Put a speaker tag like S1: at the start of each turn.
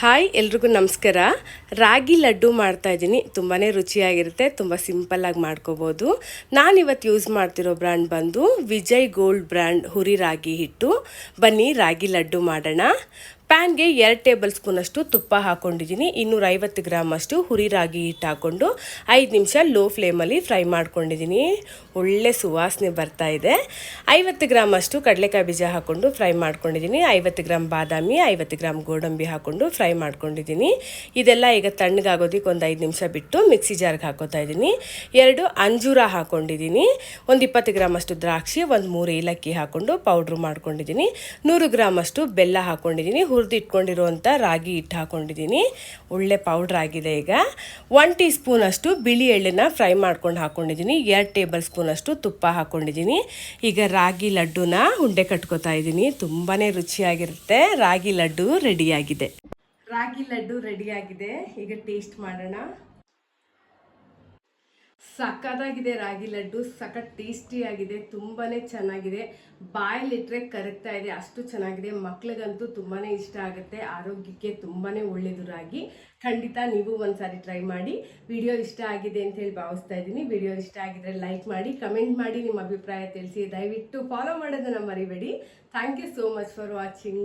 S1: Hi, ಎಲ್ರಿಗೂ ನಮಸ್ಕಾರ. ರಾಗಿ ಲಡ್ಡು ಮಾಡ್ತಾ ಇದ್ದೀನಿ. ತುಂಬಾ ರುಚಿಯಾಗಿರುತ್ತೆ, ತುಂಬ ಸಿಂಪಲ್ಲಾಗಿ ಮಾಡ್ಕೋಬೋದು. ನಾನಿವತ್ತು ಯೂಸ್ ಮಾಡ್ತಿರೋ ಬ್ರ್ಯಾಂಡ್ ಬಂದು ವಿಜಯ್ ಗೋಲ್ಡ್ ಬ್ರ್ಯಾಂಡ್ ಹುರಿ ರಾಗಿ ಹಿಟ್ಟು. ಬನ್ನಿ, ರಾಗಿ ಲಡ್ಡು ಮಾಡೋಣ. ಪ್ಯಾನ್ಗೆ ಎರಡು ಟೇಬಲ್ ಸ್ಪೂನಷ್ಟು ತುಪ್ಪ ಹಾಕ್ಕೊಂಡಿದ್ದೀನಿ ಇನ್ನೂರೈವತ್ತು ಗ್ರಾಮ್ ಅಷ್ಟು ಹುರಿ ರಾಗಿ ಹಿಟ್ಟು ಹಾಕ್ಕೊಂಡು ಐದು ನಿಮಿಷ ಲೋ ಫ್ಲೇಮಲ್ಲಿ ಫ್ರೈ ಮಾಡ್ಕೊಂಡಿದ್ದೀನಿ. ಒಳ್ಳೆ ಸುವಾಸನೆ ಬರ್ತಾ ಇದೆ. ಐವತ್ತು ಗ್ರಾಮ್ ಅಷ್ಟು ಕಡಲೆಕಾಯಿ ಬೀಜ ಹಾಕ್ಕೊಂಡು ಫ್ರೈ ಮಾಡ್ಕೊಂಡಿದ್ದೀನಿ. ಐವತ್ತು ಗ್ರಾಮ್ ಬಾದಾಮಿ, ಐವತ್ತು ಗ್ರಾಮ್ ಗೋಡಂಬಿ ಹಾಕ್ಕೊಂಡು ಫ್ರೈ ಮಾಡ್ಕೊಂಡಿದ್ದೀನಿ. ಇದೆಲ್ಲ ಈಗ ತಣ್ಣಗಾಗೋದಕ್ಕೆ ಒಂದು ಐದು ನಿಮಿಷ ಬಿಟ್ಟು ಮಿಕ್ಸಿ ಜಾರ್ಗೆ ಹಾಕೋತಾ ಇದ್ದೀನಿ. ಎರಡು ಅಂಜೂರ ಹಾಕ್ಕೊಂಡಿದ್ದೀನಿ ಒಂದು ಇಪ್ಪತ್ತು ಗ್ರಾಮ್ ಅಷ್ಟು ದ್ರಾಕ್ಷಿ, ಒಂದು ಮೂರು ಏಲಕ್ಕಿ ಹಾಕ್ಕೊಂಡು ಪೌಡ್ರ್ ಮಾಡ್ಕೊಂಡಿದ್ದೀನಿ. ನೂರು ಗ್ರಾಮ್ ಅಷ್ಟು ಬೆಲ್ಲ ಹಾಕ್ಕೊಂಡಿದ್ದೀನಿ ಹುರಿದು ಇಟ್ಕೊಂಡಿರುವಂಥ ರಾಗಿ ಹಿಟ್ಟು ಹಾಕ್ಕೊಂಡಿದ್ದೀನಿ ಒಳ್ಳೆ ಪೌಡ್ರ್ ಆಗಿದೆ ಈಗ. ಒನ್ ಟೀ ಸ್ಪೂನಷ್ಟು ಬಿಳಿ ಎಳ್ಳನ್ನ ಫ್ರೈ ಮಾಡ್ಕೊಂಡು ಹಾಕ್ಕೊಂಡಿದ್ದೀನಿ ಎರಡು ಟೇಬಲ್ ಸ್ಪೂನಷ್ಟು ತುಪ್ಪ ಹಾಕ್ಕೊಂಡಿದ್ದೀನಿ ಈಗ ರಾಗಿ ಲಡ್ಡುನ ಉಂಡೆ ಕಟ್ಕೋತಾ ಇದ್ದೀನಿ. ತುಂಬಾ ರುಚಿಯಾಗಿರುತ್ತೆ. ರಾಗಿ ಲಡ್ಡು ರೆಡಿಯಾಗಿದೆ ರಾಗಿ ಲಡ್ಡು ರೆಡಿಯಾಗಿದೆ ಈಗ ಟೇಸ್ಟ್ ಮಾಡೋಣ. ಸಕ್ಕತ್ತಾಗಿದೆ ರಾಗಿ ಲಡ್ಡು, ಸಖತ್ ಟೇಸ್ಟಿ ಆಗಿದೆ ತುಂಬಾನೇ ಚೆನ್ನಾಗಿದೆ. ಬಾಯಲ್ಲಿಟ್ಟರೆ ಕರಗ್ತಾ ಇದೆ, ಅಷ್ಟು ಚೆನ್ನಾಗಿದೆ. ಮಕ್ಳಿಗಂತೂ ತುಂಬಾನೇ ಇಷ್ಟ ಆಗುತ್ತೆ. ಆರೋಗ್ಯಕ್ಕೆ ತುಂಬಾನೇ ಒಳ್ಳೆಯದು ರಾಗಿ. ಖಂಡಿತ ನೀವು ಒಂದ್ಸಾರಿ ಟ್ರೈ ಮಾಡಿ. ವಿಡಿಯೋ ಇಷ್ಟ ಆಗಿದೆ ಅಂತ ಹೇಳಿ ಭಾವಿಸ್ತಾ ಇದ್ದೀನಿ. ವಿಡಿಯೋ ಇಷ್ಟ ಆಗಿದ್ರೆ ಲೈಕ್ ಮಾಡಿ, ಕಮೆಂಟ್ ಮಾಡಿ, ನಿಮ್ಮ ಅಭಿಪ್ರಾಯ ತಿಳಿಸಿ. ದಯವಿಟ್ಟು ಫಾಲೋ ಮಾಡೋದನ್ನ ಮರಿಬೇಡಿ. Thank you so much for watching